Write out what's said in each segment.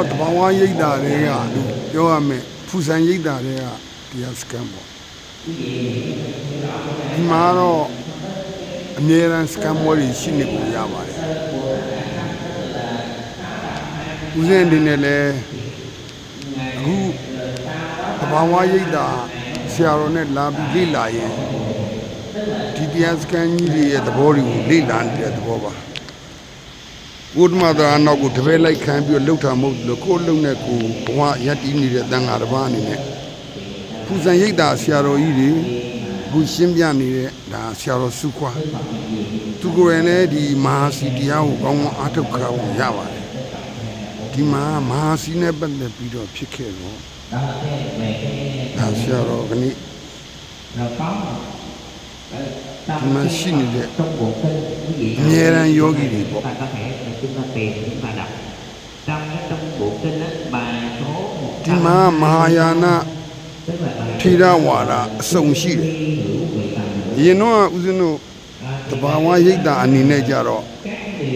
တော့တဘာဝရိတ်တာတွေကလို့ပြောရမယ်ဖူဆန်ရိတ်တာတွေကတရားစကန်ပေါ့ဒီမှာတော့အမြဲတမ်းစကန်မောတွေရှိနေပုံရပါတယ်ဦးဇင်းအနေနဲ့လည်းအခုတဘာဝရိတ်တာဆရာတော်နဲ့လာပြီးလေ့လာရင်ဒီတရားစကန်ကြီးတွေရဲ့သဘောတွေကိုလေ့လာနေတဲ့သဘောပါ ဘုဒ္ဓမာသာနောက်ကိုတပည့်လိုက်ခံပြီးတော့လှုပ်တာမဟုတ်လို့ကိုယ်လုံနဲ့ကိုယ်ဘဝရက်တည်နေတဲ့တန်ဃာတစ်ပါးအနေနဲ့ဖူဇန်ရိတ်တာဆရာတော်ကြီးတွေအခုရှင်းပြနေတဲ့ဒါဆရာတော်စုခွာသူကိုယ်တိုင်လည်းဒီမဟာစီတရားကိုကောင်းကောင်းအားထုတ်ကြအောင်ရပါတယ်ဒီမှာမဟာစီနဲ့ပတ်သက်ပြီးတော့ဖြစ်ခဲ့တော့ဒါဆရာတော်ကနေ့ rồi có Mà xin thì đẹp. trong bộ kinh quý vị nào Nghe rằng yogi thì bộ. chúng ta có thể là chúng ta tìm chúng ta đọc trong cái trong bộ kinh á bài số ဒီမှာမဟာယာန tức là bài ထေရဝါဒအစုံရှိတယ် hữu vị tầm ရင်တော့ဦးဇင်းတို့တဘာဝရိတ်တာအနေနဲ့ကြတော့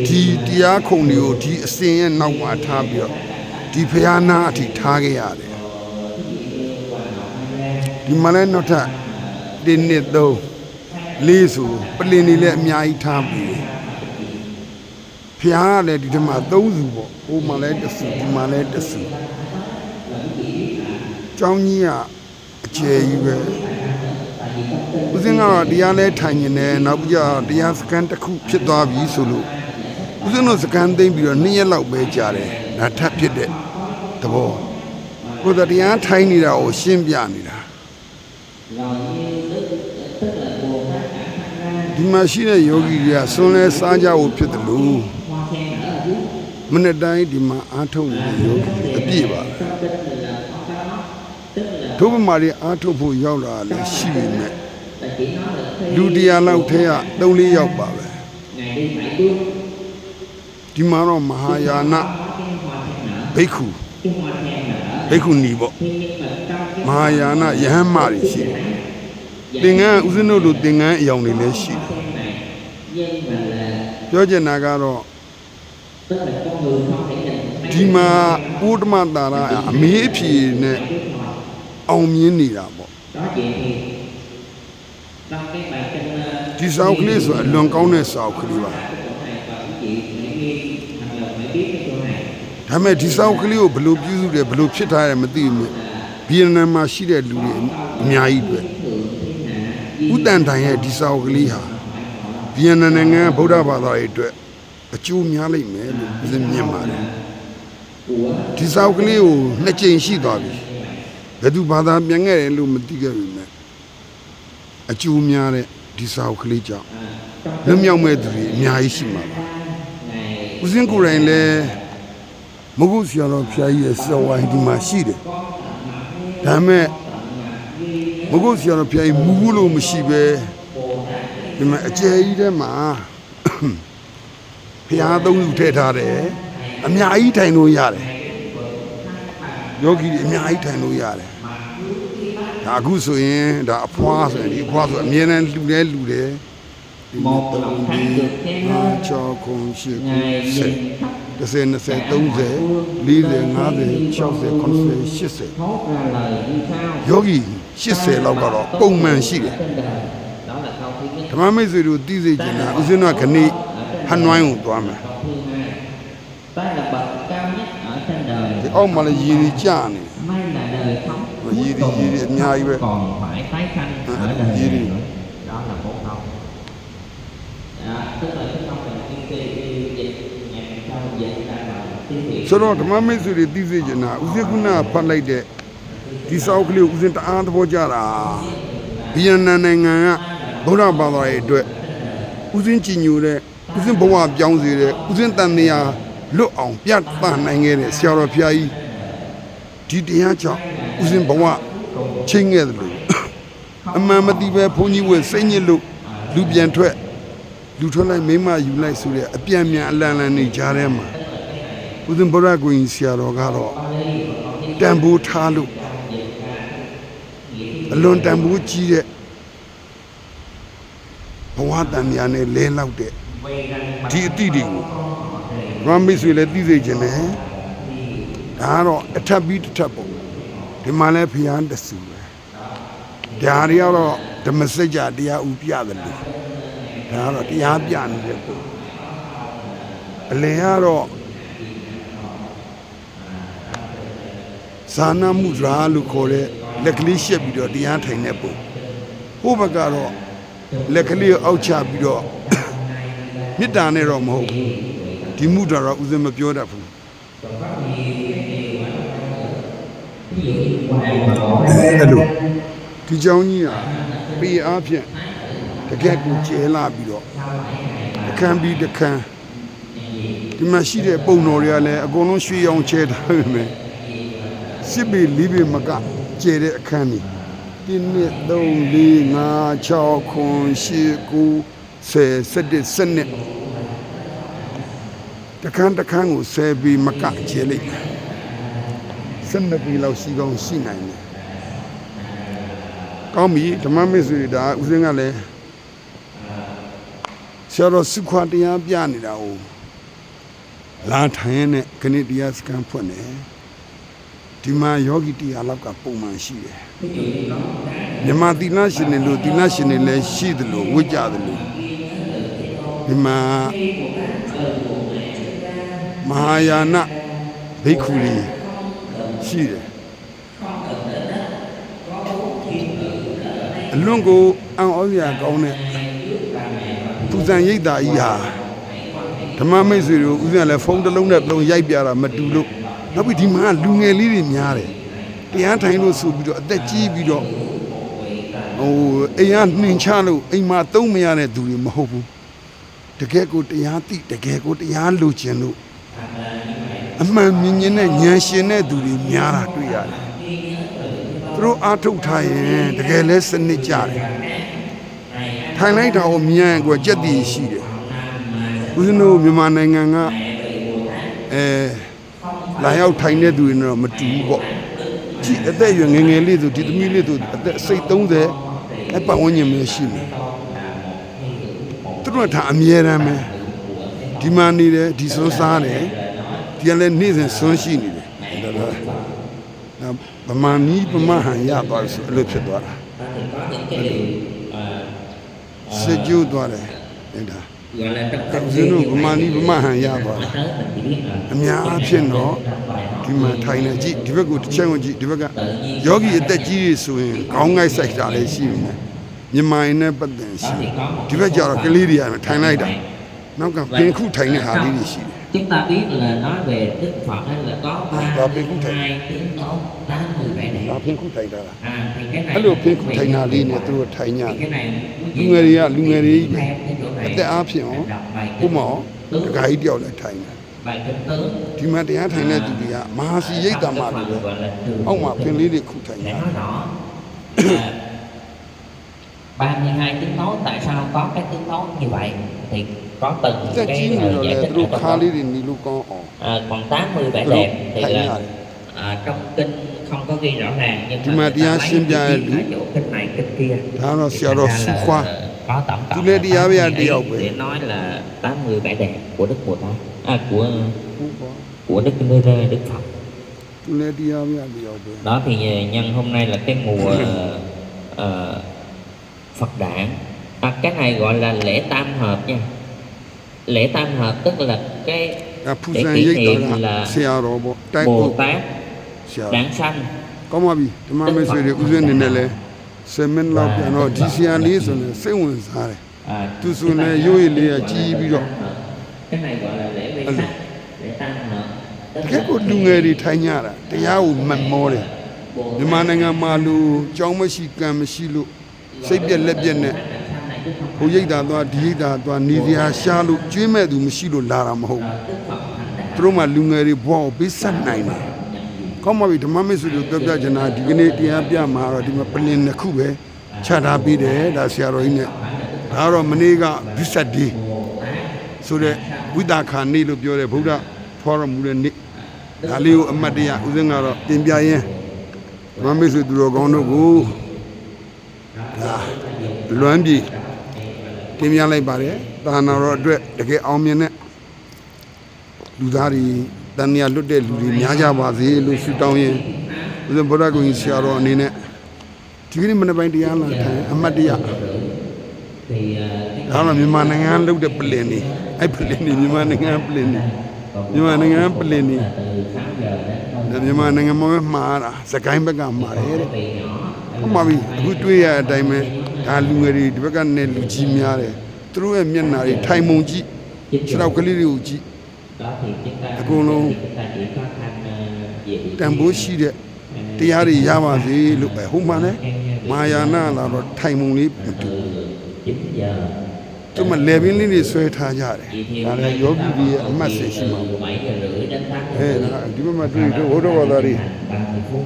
ဒီတရားခုံတွေကိုဒီအစင်ရဲ့နောက်မှာထားပြီးတော့ဒီဖျားနာအထိထားခဲ့ရတယ်ဒီမှာလည်းနောက်ထပ်ဒီနှစ်သုံးလေးဆိုပလင်နေလည်းအများကြီးထားပြီး ဖျားကလည်းဒီထက်မှသုံးစုပေါ့ဟိုမှာလည်းတစ်စုဒီမှာလည်းတစ်စုကျောင်းကြီးကအကျယ်ကြီးပဲဦးစင်းကတော့တရားလဲထိုင်နေတယ်နောက်ပြီးတော့တရားစကန်တစ်ခုဖြစ်သွားပြီဆိုလို့ဦးစင်းတို့စကန်သိမ့်ပြီးတော့နှစ်ရက်လောက်ပဲကြာတယ်ဒါထပ်ဖြစ်တဲ့သဘောကိုယ်တရားထိုင်နေတာကိုရှင်းပြနေတာ rồi như tức tức là buồn ra cả thân ra ဒီမှာရှိတဲ့ယောဂီတွေကဆွန်းလဲစားကြဖို့ဖြစ်တယ်လို့ မနေ့တိုင်းဒီမှာအားထုတ်နေတဲ့ယောဂီတွေအပြည့်ပါ trong kinh là con cá lóc tức là တို့ဗမာတွေအားထုတ်ဖို့ရောက်လာလည်းရှိပေမဲ့ là chỉ nói là khi လူတရားလောက်ထဲက3 4ယောက်ပါပဲ ngày đi phải bước ဒီမှာတော့မဟာယာန có cái hoa sen nở ဘိက္ခု cái hoa sen nở ဘိက္ခုနီပေါ့ thế nhưng mà trong cái မဟာယာနယဟန်မာတွေရှိတယ်သင်္ကန်းဦးဇင်းတို့လိုသင်္ကန်းအယောင်တွေလည်းရှိတယ် sen này nhưng mà là ပြောချင်တာကတော့ ဒီမှာဥဒ္ဓမတာရအမေးအဖြေနဲ့အောင်မြင်နေတာပေါ့ đó vậy thì trong cái bài kinh ờ, ဒီစာအုပ်ကလေးဆိုအလွန်ကောင်းတဲ့စာအုပ်ကလေးပါ của thầy và quý vị phải ghi thành lần phải biết cái chỗ này ဒါပေမဲ့ဒီစာအုပ်ကလေးကိုဘယ်လိုပြုစုတယ်ဘယ်လိုဖြစ်ထားတယ်မသိဘူးဗီယက်နမ်မှာရှိတဲ့လူတွေအများကြီးပဲဥတန်တိုင်ရဲ့ဒီစာအုပ်ကလေးဟာဗီယက်နမ်နိုင်ငံဗုဒ္ဓဘာသာရေးအတွက် အကျိုးများလိမ့်မယ်လို့ဦးဇင်းမြင်ပါတယ် của ဒီစာအုပ်ကလေးကိုနှစ်ကြိမ်ရှိသွားပြီဘယ်သူဘာသာပြန်ခဲ့တယ်လို့မသိခဲ့ပြီမဲ့အကျိုးများတဲ့ဒီစာအုပ်ကလေးကြောင့်လွတ်မြောက်မဲ့သူတွေအများကြီးရှိမှာပါ ngày ဦးစင်းကိုယ်တိုင်လည်းမဟုတ်ဆရာတော်ဖျားကြီးရဲ့စောဝိုင်းဒီမှာရှိတယ်ဒါပေမဲ့မဟုတ်ဆရာတော်ဖျားကြီးမူဘူးလို့မရှိပဲဒီမှာအကျယ်ကြီးထဲမှာ ဖျားသုံးခုထည့်ထားတယ်အများကြီးထိုင်လို့ရတယ်ယောဂီတွေအများကြီးထိုင်လို့ရတယ်ဒါအခုဆိုရင်ဒါအဖွားဆိုရင်ဒီအဖွားဆိုအမြဲတမ်းလူတယ်လူတယ်ဒီမှာသုံးပြီးအားချောခုံရှိခု ngày စိ nhìn 30 20 30 40 50 60 90 80 thốt ra lời như sau ယောဂီ80လောက်ကတော့ပုံမှန်ရှိတယ် trên đời đó là câu thứ nhất ဓမ္မမိတ်ဆွေတို့သိစေချင်တာဦးဇင်းတို့ကခဏိ ဟန်နွိုင်းကိုသွားမယ် câu thứ hai ta là bậc cao nhất ở trên đời ဒီအောက်မှာလည်းရည်ရည်ကြနေ may là đời sống Mà gì thì gì thì không nhai vậy? còn phải tái sanh À, ở đời gì này thì- nữa đó là bốn câu đó, tức là cái câu này tiên tri dịch ngày sau dịch ra là tiên tri ဆိုတော့ဓမ္မမိတ်ဆွေတွေသိစေချင်တာဦးဇင်းကုနာဖတ်လိုက်တဲ့ဒီစာအုပ်ကလေးကိုဦးဇင်းတအားသဘောကျတာဗီယက်နမ်နိုင်ငံကဗုဒ္ဓဘာသာရဲ့အတွက်ဦးဇင်းကြည်ညိုတဲ့ ဦးဇင်းဘဝပြောင်းစေတဲ့ဦးဇင်းတန်နေရာလွတ်အောင်ပြတ်သနိုင်ခဲ့တဲ့ဆရာတော်ဖျားကြီးဒီတရားကြောင့်ဦးဇင်းဘဝချင်းခဲ့တယ်လို့အမှန်မသိပဲဘုန်းကြီးဝယ်စိတ်ညစ်လို့လူပြန်ထွက်လူထွက်လိုက်မိမယူလိုက်ဆိုတဲ့အပြန်မြန်အလန်လန်နေကြတဲ့မှာဦးဇင်းဗုဒ္ဓကိုရင်ဆရာတော်ကတော့တန်ဖိုးထားလို့အလွန်တန်ဖိုးကြီးတဲ့ဘဝတန်မြာနဲ့လဲလောက်တဲ့ ဒီအတိတွေကိုရမ်းမိတ်ဆွေလည်းသိစေခြင်းနဲ့ဒါကတော့အထက်ပြီးတစ်ထပ်ပေါ့ဒီမှာလဲဖျားတဆူပဲဒါတွေကတော့ဓမ္မစကြာတရားဥပြတယ်လို့ဒါကတော့တရားပြနေတဲ့ပုံအလင်ကတော့ဇာနာမှုရာလို့ခေါ်တဲ့လက်ကလေးရှက်ပြီးတော့တရားထိုင်တဲ့ပုံဟိုဘက်ကတော့လက်ကလေးကိုအောက်ချပြီးတော့ မေတ္တာနဲ့တော့မဟုတ်ဘူးဒီမှုတော်တော့ဥစဉ်မပြောတတ်ဘူးအဲ့လိုဒီเจ้าကြီးဟာပေအားဖြင့်တကယ်ကိုကျဲလာပြီးတော့တစ်ခမ်းပြီးတစ်ခမ်းဒီမှာရှိတဲ့ပုံတော်တွေကလည်းအကုန်လုံးရွှေရောင်ချဲထားပြီမယ်စစ်ပေလေးပေမကကျဲတဲ့အခန်းကြီးဒီနှစ်3 4 5 6 9 10 11 12တခန်းတခန်းကိုဆယ်ပြီးမကကျဲလိုက်မယ်12ပြီးလောက်ရှိကောင်းရှိနိုင်တယ်ကောင်းပြီဓမ္မမစ္စုရီဒါဦးစင်းကလည်းဆရာတော်စုခွာတရားပြနေတာ哦လာထိုင်ရတဲ့ခဏတရားစကန်ဖွင့်တယ်ဒီမှာယောဂီတရားလောက်ကပုံမှန်ရှိတယ်မြမသီလရှင်တွေလို့သီလရှင်တွေလည်းရှိတယ်လို့ဝိကြတယ်လို့ ဒီမှာမဟာယာနဘိက္ခုတွေရှိတယ်အလွန်ကိုအံ့ဩစရာကောင်းတဲ့ပူဇံရိပ်သာကြီးဟာဓမ္မမိတ်ဆွေတို့ဦးဇင်းကလည်းဖုန်းတစ်လုံးနဲ့သုံးရိုက်ပြတာမတူလို့နောက်ပြီးဒီမှာလူငယ်လေးတွေများတယ်တရားထိုင်လို့ဆိုပြီးတော့အသက်ကြီးပြီးတော့ဟိုအိမ်ကနှင်ချလို့အိမ်မှာသုံးမရတဲ့သူတွေမဟုတ်ဘူး တကယ်ကိုတရားသိတကယ်ကိုတရားလိုချင်လို့အမှန်မြင်ခြင်းနဲ့ဉာဏ်ရှင်တဲ့သူတွေများတာတွေ့ရတယ်သူတို့အားထုတ်ထားရင်တကယ်လဲစနစ်ကြတယ်ထိုင်လိုက်တာကိုမြင်ရင်ကိုယ်ကြက်တည်ရှိတယ်ဦးဇင်းတို့မြန်မာနိုင်ငံကအဲလာရောက်ထိုင်တဲ့သူတွေနဲ့တော့မတူဘူးပေါ့ကြည့်အသက်အရွယ်ငယ်ငယ်လေးဆိုဒီသမီးလေးဆိုအသက်စိတ်30အပတ်ဝန်းကျင်ပဲရှိတယ်သူ တို့ကဒါအမြဲတမ်းပဲဒီမှာနေတယ်ဒီစွန်းစားတယ်ဒီကလည်းနေ့စဉ်စွန်းရှိနေတယ်ဒါတော့ဗမာနီးဗမာဟန်ရသွားပြီဆိုအဲ့လိုဖြစ်သွားတာ có những cái điều ờ, စစ်ကျိုးသွားတယ်အဲ့ဒါ gọi là trong ဦးဇင်းတို့ဗမာနီးဗမာဟန်ရသွားတာ tới mình chỉ biết là အများအားဖြင့်တော့ဒီမှာထိုင်နေကြည့်ဒီဘက်ကတစ်ချက်ကိုကြည့်ဒီဘက်ကယောဂီအသက်ကြီးတွေဆိုရင်ခေါင်းငိုက်ဆိုင်တာလည်းရှိနေတယ် မြန်မာရင်နဲ့ပတ်သက်ရှိတယ်ဒီဘက်ကျတော့ကလေးတွေကထိုင်လိုက်တာနောက်ကပင်ခုထိုင်တဲ့ဟာလေးတွေရှိတယ် chúng ta biết là nói về đức phật hay là có ba Và bên cũng thầy. hai tướng tốt tám mười vẻ đẹp ဒါပင်ခုထိုင်တာလား à thì cái này အဲ့လိုပင်ခုထိုင်တာလေးနဲ့သူတို့ထိုင်ည thì cái này လူငယ်တွေကလူငယ်တွေကြီးပဲ theo cái chỗ အ này သက်အားဖြင့်ရော đọc bài ဥ kinh မောတခါကြီးတယောက်လည်းထိုင်တယ် bài kinh tướng ဒီမှာတရားထိုင်တဲ့သူတွေကမဟာစီရိတ်တမလို့ပဲ gọi là trường အောက်မှာပင်လေးတွေခုထိုင် để တာ nói rõ là 32 tiếng nốt tại sao có cái tiếng nốt như vậy thì có từng အသက် cái ကြီးနေ ờ, တော့ giải လေ thích သူတို့ ở ခါ trong လေးတွေနေလို့ကောင်းအောင် À, còn 80 vẻ Đúng, đẹp thì thấy là rồi. à, trong kinh không có ghi rõ ràng nhưng Nhưng mà người ta đi lấy xin chi ra tiết đúng. ở chỗ kinh này kinh kia ဒါတော့ဆ Thì ရာ thành တော် ra စု là ခွာ có tổng cộng Tôi lấy là đi áo 80 ra đi ý học về. để nói là 80 vẻ đẹp của Đức Bồ Tát à, của ဟုတ်ပါ của Đức Đức, Đức Phật သူလည်းတရားပြတယောက်ပဲ đó thì ờ, nhân hôm nay là cái mùa ờ, Phật đản à, cái này gọi là lễ tam hợp nha lễ tam hợp tức là cái အဖူဇန်ရိတ်တာကဆရာတော်ပေါ့တိုက် Bồ ဖို့ Tát ဆရာ đản sanh ကောင်းပါပြီဓမ္မမိတ်ဆွေတွေဥစဉ်နေနဲ့လဲဆယ်မိနစ်လောက်ပြန်တော့ဒီဆရာလေးဆိုရင်စိတ်ဝင်စားတယ် à, သူဆိုရင်ရိုးရည်လေးကကြီးပြီးတော့ cái này gọi là lễ vi Alo. sắc lễ tam hợp တကယ်ကိုလူငယ်တွေထိုင်ကြတာတရားကိုမမောတယ်မြန်မာနိုင် ငံမှာလူကြောင်းမရှိကံမရှိလို့စိတ်ပြက်လက်ပြက်နဲ့ဟိုရိတ်တာသွားဒီရိတ်တာသွားနေစရာရှားလို့ကျွေးမဲ့သူမရှိလို့လာတာမဟုတ်ဘူးသူတို့မှလူငယ်တွေဘဝကိုပေးဆက်နိုင်တယ်ကောင်းပါပြီဓမ္မမိတ်ဆွေတို့ပြောပြချင်တာဒီကနေ့တရားပြမှာတော့ဒီမှာပလင်တစ်ခုပဲခြာထားပြီးတယ်ဒါဆရာတော်ကြီးနဲ့ဒါကတော့မနေ့ကဘိဆက်ဒီဆိုတဲ့ဝိတာခာနေလို့ပြောတဲ့ဗုဒ္ဓဖောရမူတဲ့နေ့ဒါလေးကိုအမတ်တရဦးစင်းကတော့တင်ပြရင်းဓမ္မမိတ်ဆွေသူတော်ကောင်းတို့ကိုဒါ လွမ်းပြေတင်ပြလိုက်ပါတယ်တာနာတော်အတွက်တကယ်အောင်မြင်တဲ့လူသားတွေတန်မြတ်လွတ်တဲ့လူတွေများကြပါစေလို့ဆုတောင်းရင်ဦးဇင်းဗုဒ္ဓဂုဏ်ကြီးဆရာတော်အနေနဲ့ဒီကနေ့မနေ့ပိုင်းတရားလာထိုင်အမတ်တရ thì à, cái ဒါတော့မြန်မာနိုင်ငံလှုပ်တဲ့ပလင်နေအဲ့ပလင်နေမြန်မာနိုင်ငံပလင်နေမြန်မာနိုင်ငံပလင်နေ từ 6 giờ đến ဒါမြန်မာနိုင်ငံမှာပဲမှားတာစကိုင်းဘက်ကမှားတယ်တဲ့ tiền nhỏ ဟုတ်ပါပြီအခုတွေ့ရတဲ့အတိုင်းပဲ ဒါလူငယ်တွေဒီဘက်ကနဲ့လူကြီးများတယ်သူတို့ရဲ့မျက်နှာတွေထိုင်မုံကြည့်ခြေထောက်ကလေးတွေကိုကြည့် đó thì chúng ta Cô luôn. chúng ta chỉ khó khăn à, về vị တန်ဖိုးရှိတဲ့တရားတွေရပါစေလို့ပဲဟုတ်မှလည်းမာယာနာလာတော့ထိုင်မုံလေးမတူ từ 9 giờ သူမလေပင်လေးတွေဆွဲထားကြတယ် Chị Thiều ဒါလည်းယောဂီတွေရဲ့အမှတ်ဆက်ရှိမှာ từ 7 giờ rưỡi đến 8အဲဒါဒီဘက်မှာတွေ့တွေ့ဝိဒဝါဒတွေ30 phút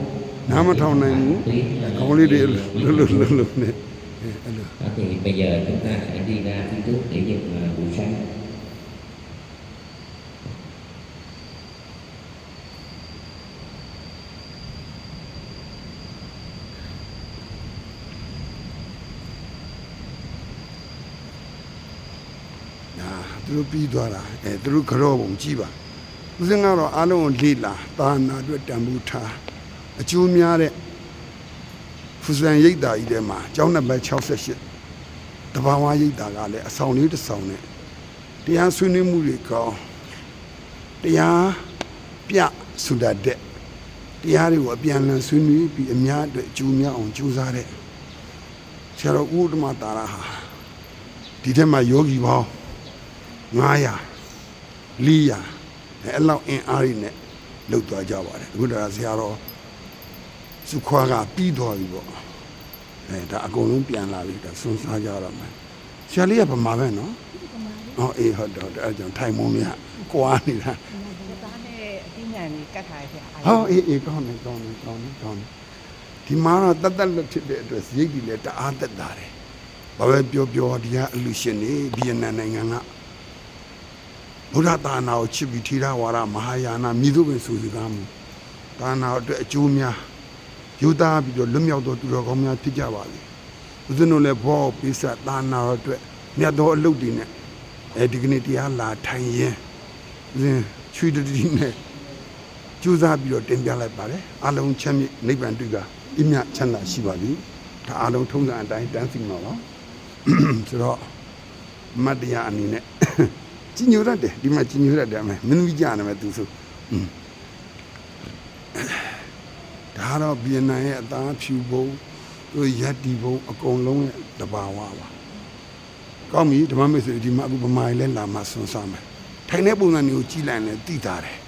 နားမထောင်နိုင်ဘူးခေါင်းလေးတွေလွတ်လွတ်လွတ်လွတ်နဲ့အဲအဲ့လို đó thì bây giờ chúng ta hãy đi ra phía trước để dựng à, buổi sáng ညာသူတို့ပြီးသွားတာအဲသူတို့ကြောပုံကြည့်ပါဦးစင်းကတော့အားလုံးကိုလေ့လာသာနာအတွက်တန်ဖိုးထားအကျိုးများတဲ့ဖူ ဇန်ရိတ်တာကြီးထဲမှာကျောင်းနံပါတ်68တဘာဝရိတ်တာကလည်းအဆောင်လေးတစ်ဆောင်နဲ့တရားဆွေးနွေးမှုတွေကောင်းတရားပြဆုတတ်တဲ့တရားတွေကိုအပြန်အလှန်ဆွေးနွေးပြီးအများအတွက်အကျိုးများအောင်ကြိုးစားတဲ့ဆရာတော်ဦးဓမ္မတာရဟာဒီထက်မှယောဂီပေါင်း900 400အဲအဲ့လောက်အင်အားရနဲ့လှုပ်သွားကြပါတယ်အခုဒါဆရာတော် စုခွားကပြီးသွားပြီပေါ့အဲဒါအကုန်လုံးပြန်လာပြီဒါစွန့်စားကြတော့မယ်ဆရာလေးကဗမာပဲနော်ဟောအေးဟုတ်တော့အဲ့ကြောင့်ထိုင်မုံလေးကကွာနေတာသားနဲ့အသိဉာဏ်ကြီးကတ်ထားရပြဟောအေးအေးကောင်းတယ်ကောင်းတယ်ကောင်းတယ်ကောင်းတယ်ဒီမှာတော့တတ်တတ်လက်ဖြစ်တဲ့အတွက်ရိတ်ကြီးလည်းတအားတက်တာတယ်ဘာပဲပြောပြောဒီကအလူရှင်နေဗီယက်နမ်နိုင်ငံကဘုရားသာနာကိုချစ်ပြီးထေရဝါဒမဟာယာနမြည်သူပင်ဆိုစကားမှုသာနာအတွက်အကျိုးများ ယူသားပြီးတော့လွတ်မြောက်သောသူတော်ကောင်းများဖြစ်ကြပါစေဦးဇင်းတို့လည်းဘောပိစသာနာအတွက်မြတ်သောအလုပ်တွေနဲ့အဲဒီကနေ့တရားလာထိုင်ရင်ဦးဇင်းချွေတတိနဲ့ကြိုးစားပြီးတော့တင်ပြလိုက်ပါတယ်အလုံးချမ်းမြေ့နိဗ္ဗာန်တွေ့ကအမြချမ်းသာရှိပါပြီဒါအလုံးထုံးစံအတိုင်းတန်းစီမှာပါဆိုတော့မတ်တရားအနေနဲ့ကြီးညိုရတယ်ဒီမှာကြီးညိုရတယ်အမယ်မင်းသမီးကြားနေမယ်သူဆိုอืม ဒါတော့ဗီယက်နမ်ရဲ့အသားဖြူဘုံသူရက်တီဘုံအကုန်လုံးရဲ့တဘာဝပါကောင်းပြီဓမ္မမိတ်ဆွေဒီမှာအခုဗမာကြီးလဲလာမှဆွန်စားမယ်ထိုင်တဲ့ပုံစံမျိုးကြည့်လိုက်ရင်သိတာတယ်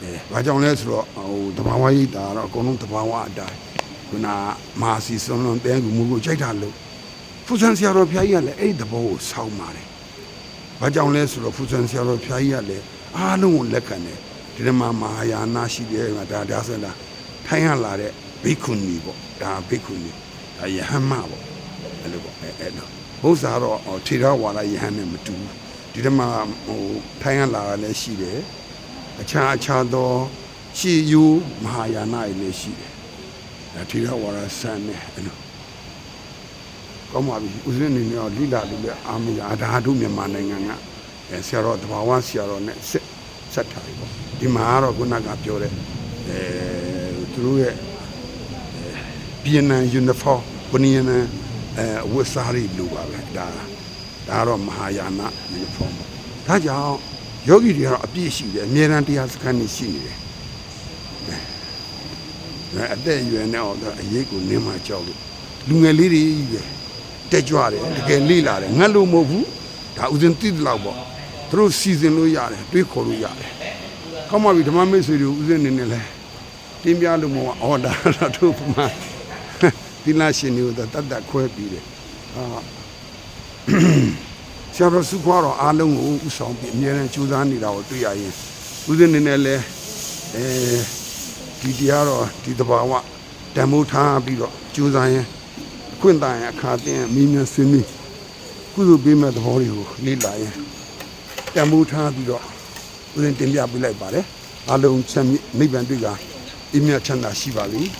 အဲဘာကြောင့်လဲဆိုတော့ဟိုတဘာဝရိတ်တာတော့အကုန်လုံးတဘာဝအတိုင်းခုနမဟာစီစွန်လွန်တဲကူမူကိုကြိုက်တာလို့ဖူဇန်ဆရာတော်ဘုရားကြီးကလည်းအဲ့ဒီသဘောကိုဆောင်းပါတယ်။ဘာကြောင့်လဲဆိုတော့ဖူဇန်ဆရာတော်ဘုရားကြီးကလည်းအားလုံးကိုလက်ခံတယ်။ဒီထဲမှာမဟာယာနာရှိတယ်မှာဒါဒါဆိုတာ ထိုင်းရလာတဲ့ဘိက္ခုနီပေါ့။ဒါဘိက္ခုနီဒါယဟန်မပေါ့။အဲ့လိုပေါ့အဲ့အဲ့လိုဘုရားတော့ဟိုထေရဝါဒယဟန်နဲ့မတူဘူး။ဒီထဲမှာဟိုထိုင်းရလာတာလည်းရှိတယ်။အခြားအခြားသောရှေးယူမဟာယာနာတွေလည်းရှိတယ်။ဒါထေရဝါဒဆန်နဲ့အဲ့လိုကောင်းပါပြီဦးဇင်းအနေနဲ့တော့လိလာလို့လည်းအာမရအဒါတို့မြန်မာနိုင်ငံကအဲဆရာတော်တဘာဝဆရာတော်နဲ့ဆက်ဆက်ထားပြီပေါ့ဒီမှာကတော့ခုနကပြောတဲ့အဲ သူတို့ရဲ့ဗီယက်နမ်ယူနီဖောင်းဗီယက်နမ်အဲဝတ်စားတွေလိုပါပဲဒါဒါကတော့မဟာယာနယူနီဖောင်းပေါ့ဒါကြောင့်ယောဂီတွေကတော့အပြည့်ရှိတယ်အမြဲတမ်းတရားစခန်းနေရှိနေတယ်အဲအသက်အရွယ်နဲ့တော့အရေးကိုနင်းမှကြောက်လို့လူငယ်လေးတွေကြီးပဲတက်ကြွတယ်တကယ်လေ့လာတယ်ငတ်လို့မဟုတ်ဘူးဒါဥစဉ်သိတဲ့လောက်ပေါ့သူတို့စီစဉ်လို့ရတယ်တွေးခေါ်လို့ရတယ်ကောင်းပါပြီဓမ္မမိတ်ဆွေတွေဥစဉ်နေနေလဲ တင်းပြလို့မဟုတ်အော်ဒါတော့သူ့မှာဒီလာရှင်တွေကိုတတ်တတ်ခွဲပြီးတယ်ဟာဆရာတော်စုခွာတော်အားလုံးကိုဥဆောင်ပြီးအမြဲတမ်းကြိုးစားနေတာကိုတွေ့ရရင်ဥစဉ်နေနေလဲအဲဒီတရားတော်ဒီတဘာဝတန်မိုးထားပြီးတော့ကြိုးစားရင်အခွင့်အရေးအခါတင်မိမြဆွေးနွေးကုသိုလ်ပေးမဲ့သဘောတွေကိုလေ့လာရင်တံမိုးထားပြီးတော့ဦးဇင်းတင်ပြပေးလိုက်ပါတယ်အလုံးချမ်းမြေ့နိဗ္ဗာန်တွေ့က အမြတ်ချမ်းသာရှိပါလိမ့်